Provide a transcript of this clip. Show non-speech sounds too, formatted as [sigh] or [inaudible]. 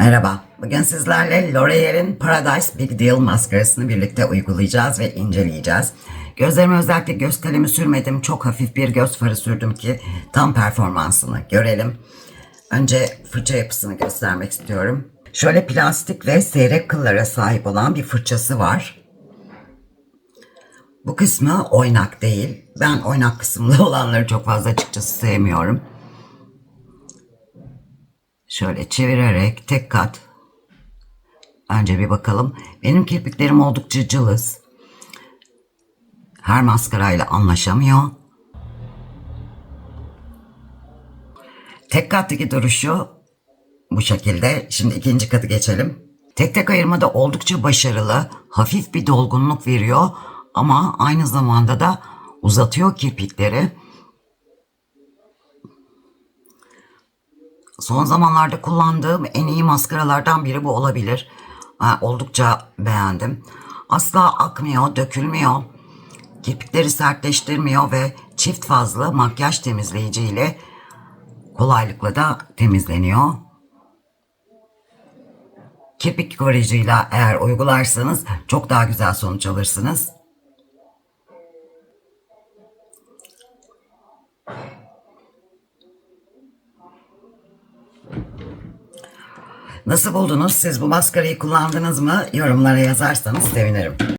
Merhaba. Bugün sizlerle L'Oreal'in Paradise Big Deal maskarasını birlikte uygulayacağız ve inceleyeceğiz. Gözlerime özellikle göz kalemi sürmedim. Çok hafif bir göz farı sürdüm ki tam performansını görelim. Önce fırça yapısını göstermek istiyorum. Şöyle plastik ve seyrek kıllara sahip olan bir fırçası var. Bu kısmı oynak değil. Ben oynak kısımlı [laughs] olanları çok fazla açıkçası sevmiyorum. Şöyle çevirerek tek kat. Önce bir bakalım. Benim kirpiklerim oldukça cılız. Her maskarayla anlaşamıyor. Tek kattaki duruşu bu şekilde. Şimdi ikinci katı geçelim. Tek tek ayırmada oldukça başarılı. Hafif bir dolgunluk veriyor ama aynı zamanda da uzatıyor kirpikleri. Son zamanlarda kullandığım en iyi maskaralardan biri bu olabilir. Oldukça beğendim. Asla akmıyor, dökülmüyor. Kirpikleri sertleştirmiyor ve çift fazlı makyaj temizleyici ile kolaylıkla da temizleniyor. Kirpik koruyucuyla eğer uygularsanız çok daha güzel sonuç alırsınız. Nasıl buldunuz? Siz bu maskarayı kullandınız mı? Yorumlara yazarsanız sevinirim.